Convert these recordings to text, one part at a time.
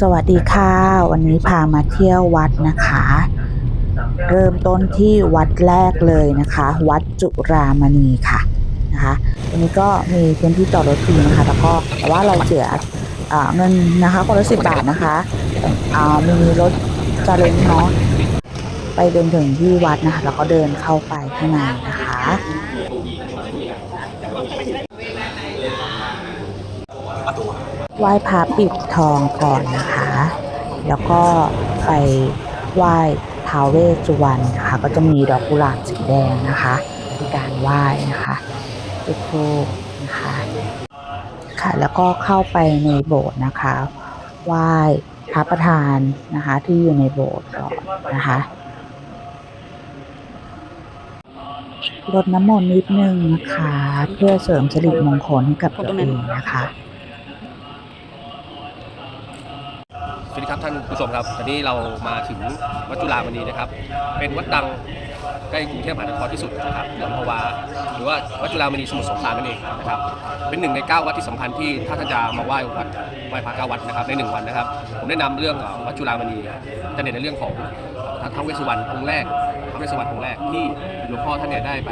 สวัสดีค่ะ วันนี้พามาเที่ยววัดนะคะ เริ่มต้นที่วัดแรกเลยนะคะ วัดจุรามณีค่ะนะคะวันนี้ก็มีพื้นที่จอดรถฟรีนะคะ แล้วก็แต่ว่าเราเสียเงินนะคะคนละสิบบาทนะคะอ่ามีรถจาเล้งเนาะไปเดินถึงที่วัดนะคะ แล้วก็เดินเข้าไปข้างในนะคะ ไหว้พระปิดทองก่อนนะคะ แล้วก็ไปไหว้ท้าวเวสสุวรรณนะคะ ก็จะมีดอกกุหลาบสีแดงนะคะในการไหว้นะคะจุดธูปนะคะค่ะแล้วก็เข้าไปในโบสถ์นะคะไหว้พระประธานนะคะที่อยู่ในโบสถ์ก่อนนะคะรดน้ำมนต์นิดนึงนะคะ เพื่อเสริมสิริมงคลให้กับตัวเองนะคะ สวัสดีครับท่านผู้ชมครับตอนนี้เรามาถึงวัดจุฬามณีนะครับ เป็นวัดดังใกล้กรุงเทพมหานครที่สุดนะครับหลวงพวาหรือว่าวัดจุฬามณีสมุทรสงครามนั่นเองนะครับ เป็นหนึ่งในเก้าวัดที่สำคัญที่ถ้าท่านจะมาไหว้วัดไหว้พระเก้าวัดนะครับในหนึ่งวันนะครับ ผมได้นำเรื่องวัดจุฬามณีจะเด่นในเรื่องของท้าวเวสสุวรรณองค์แรก ท้าวเวสสุวรรณองค์แรกที่หลวงพ่อท่านเนี่ยได้ไป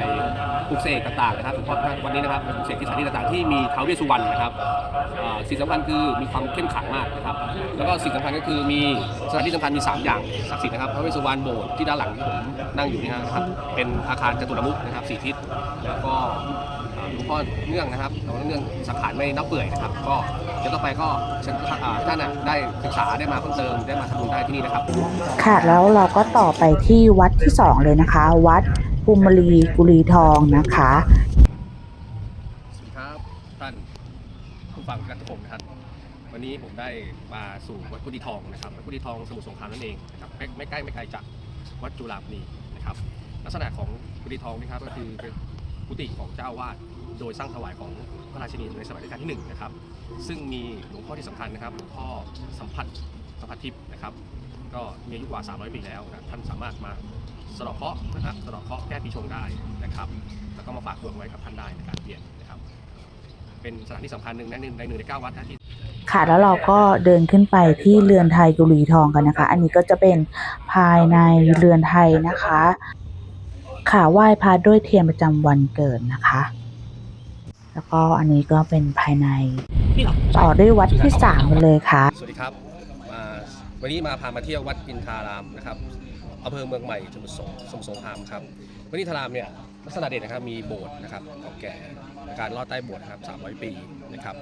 ปลุกเสกต่างๆนะครับหลวงพ่อท่านวันนี้นะครับไปลุกเสกที่สถานที่ต่างๆที่มีท้าวเวสสุวรรณนะครับอ่าสิ่งสำคัญคือมีความเข้มขลังมากนะครับแล้วก็สิ่งสำคัญก็คือมีสถานที่สำคัญมี 3 อย่างศักดิ์สิทธิ์นะครับพระเวสสุวรรณโบสถ์ที่ด้านหลังที่ผมนั่งอยู่นี่นะครับเป็นอาคารจตุรมุขนะครับสี่ทิศแล้วก็ หลวงพ่อเนื่องนะครับหลวงพ่อเนื่องสังขารไม่นับเปื่อยนะครับ ก็เดี๋ยวต่อไปก็เชิญอ่าท่านน่ะได้ศึกษาได้มาเพิ่มเติมได้มาทำบุญได้ที่นี่นะครับ ค่ะแล้วเราก็ต่อไปที่วัดที่สองเลยนะคะ วัดภูมิลีกุลีทองนะคะ สวัสดีครับท่านผู้ฟังรักผมนะครับ วันนี้ผมได้มาสู่วัดกุฎีทองนะครับวัดกุฎีทองสมุทรสงครามนั่นเองนะครับไม่ไม่ใกล้ไม่ไกลจากวัดจุฬามณีนะครับ ลักษณะของกุฎีทองนี่ครับก็คือเป็นกุฏิของเจ้าอาวาด โดยสร้างถวายของพระราชินีในสมัยรัชกาลที่หนึ่งนะครับซึ่งมีหลวงพ่อที่สำคัญนะครับหลวงพ่อสัมผัสสัมผัสทิพย์นะครับ ก็มีอายุกว่า 300 ปีแล้วนะท่านสามารถมาสะเดาะเคราะห์นะครับสะเดาะเคราะห์แก้ปีชงได้นะครับ แล้วก็มาฝากดวงไว้กับท่านได้ในการเปลี่ยนนะครับ เป็นสถานที่สำคัญหนึ่งนะหนึ่งในหนึ่งในเก้าวัดที่ค่ะแล้วเราก็เดินขึ้นไปที่เรือนไทยกุลีทองกันนะคะ อันนี้ก็จะเป็นภายในเรือนไทยนะคะค่ะไหว้พระด้วยเทียนประจำวันเกิดนะคะ แล้วก็อันนี้ก็เป็นภายใน ต่อด้วยวัดที่สามกันเลยค่ะ สวัสดีครับมาวันนี้มาพามาเที่ยววัดอินทารามนะครับ อำเภอเมืองใหม่สมุทรสงสมุทรสงครามครับวัดอินทารามเนี่ยลักษณะเด่นนะครับมีโบสถ์นะครับเก่าแก่การลอดใต้โบสถ์นะครับ300 ปีนะครับ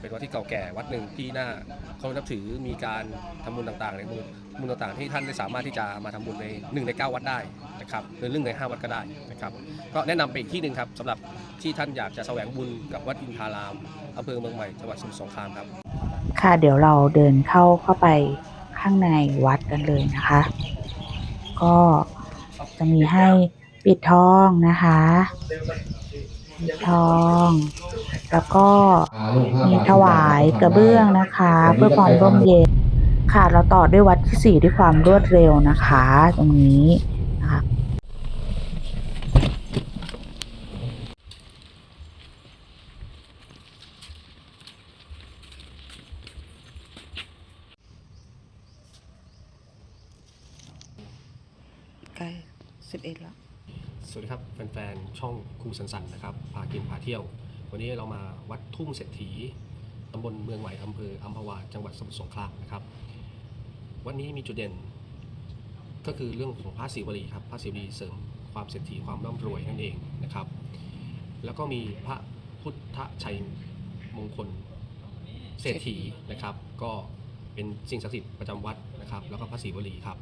เป็นวัดที่เก่าแก่วัดหนึ่งที่น่าเคารพนับถือมีการทำบุญต่างๆในบุญบุญต่างๆ ที่ท่านได้สามารถที่จะมาทำบุญในหนึ่งในเก้าวัดได้นะครับหรือหนึ่งในห้าวัดก็ได้นะครับก็แนะนำไปอีกที่หนึ่งครับสำหรับที่ท่านอยากจะแสวงบุญกับวัดอินทารามอำเภอเมืองใหม่จังหวัดสมุทรสงครามครับ ค่ะเดี๋ยวเราเดินเข้าเข้าไปข้างในวัดกันเลยนะคะ ก็จะมีให้ปิดทองนะคะปิดทอง แล้วก็มีถวายกระเบื้องนะคะ เพื่อความร่มเย็นค่ะเราต่อด้วยวัดที่สี่ด้วยความรวดเร็วนะคะ ตรงนี้ 11แล้ว สวัสดีครับแฟนๆ ช่องครูสันสันนะครับพากินพาเที่ยว วันนี้เรามาวัดทุ่งเศรษฐีตำบลเมืองใหม่อำเภออัมพวาจังหวัดสมุทรสงครามนะครับ วันนี้มีจุดเด่น ก็คือเรื่องของพระศิวลีครับพระศิวลีเสริมความเศรษฐีความร่ำรวยนั่นเองนะครับ แล้วก็มีพระพุทธชัยมงคลเศรษฐีนะครับ ก็เป็นสิ่งศักดิ์สิทธิ์ประจำวัดนะครับ แล้วก็พระศิวลีครับ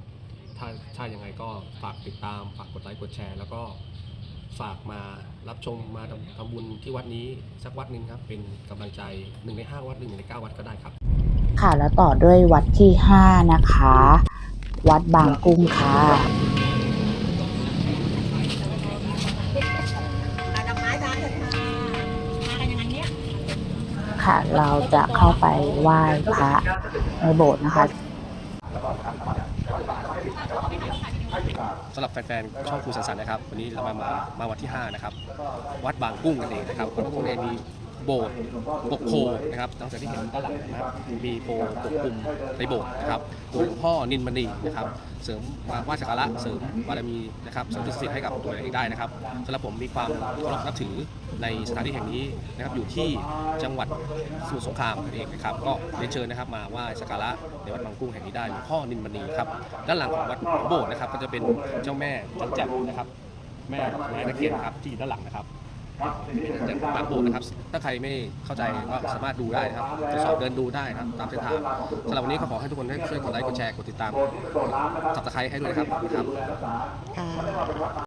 ถ้าถ้ายังไงก็ฝากติดตาม ฝากกดไลค์กดแชร์ แล้วก็ฝากมารับชมมาทำทำบุญที่วัดนี้สักวัดหนึ่งครับ เป็นกำลังใจหนึ่งในห้าวัดหนึ่งในเก้าวัดก็ได้ครับ ค่ะแล้วต่อด้วยวัดที่ห้านะคะ วัดบางกุ้งค่ะ ค่ะ เราจะเข้าไปไหว้พระในโบสถ์นะคะ สำหรับแฟนๆช่องครูสันสันนะครับ วันนี้เรามามามาวัดที่ 5 นะครับ วัดบางกุ้งกันเองนะครับวัดบางกุ้งเนี่มี โบสถ์ปกโพนะครับนอกจากที่เห็นด้านหลังนะครับมีโพปกคลุมในโบสถ์นะครับหลวงพ่อนินมณีนะครับเสริมมาไหว้สักการะเสริมบารมีนะครับเสริมทุกสิ่งให้กับตัวเองได้นะครับสำหรับผมมีความเคารพนับถือในสถานที่แห่งนี้นะครับอยู่ที่จังหวัดสมุทรสงครามนั่เองนะครับก็เรียนเชิญนะครับมาไหว้สักการะในวัดบางกุ้งแห่งนี้ได้หลวงพ่อนินมณีครับด้านหลังของวัดโบสถ์นะครับก็จะเป็นเจ้าแม่จันแจ่มนะครับแม่ดอกไม้ตะเคียนครับที่อยู่ด้านหลังนะครับ จากปากโบสถ์นะครับ ถ้าใครไม่เข้าใจก็สามารถดูได้นะครับจะสอบเดินดูได้นะครับตามเส้นทางสำหรับวันนี้ก็ขอให้ทุกคนได้ช่วยกดไลค์กดแชร์กดติดตามสับสไครให้ด้วยนะครับครับค่ะ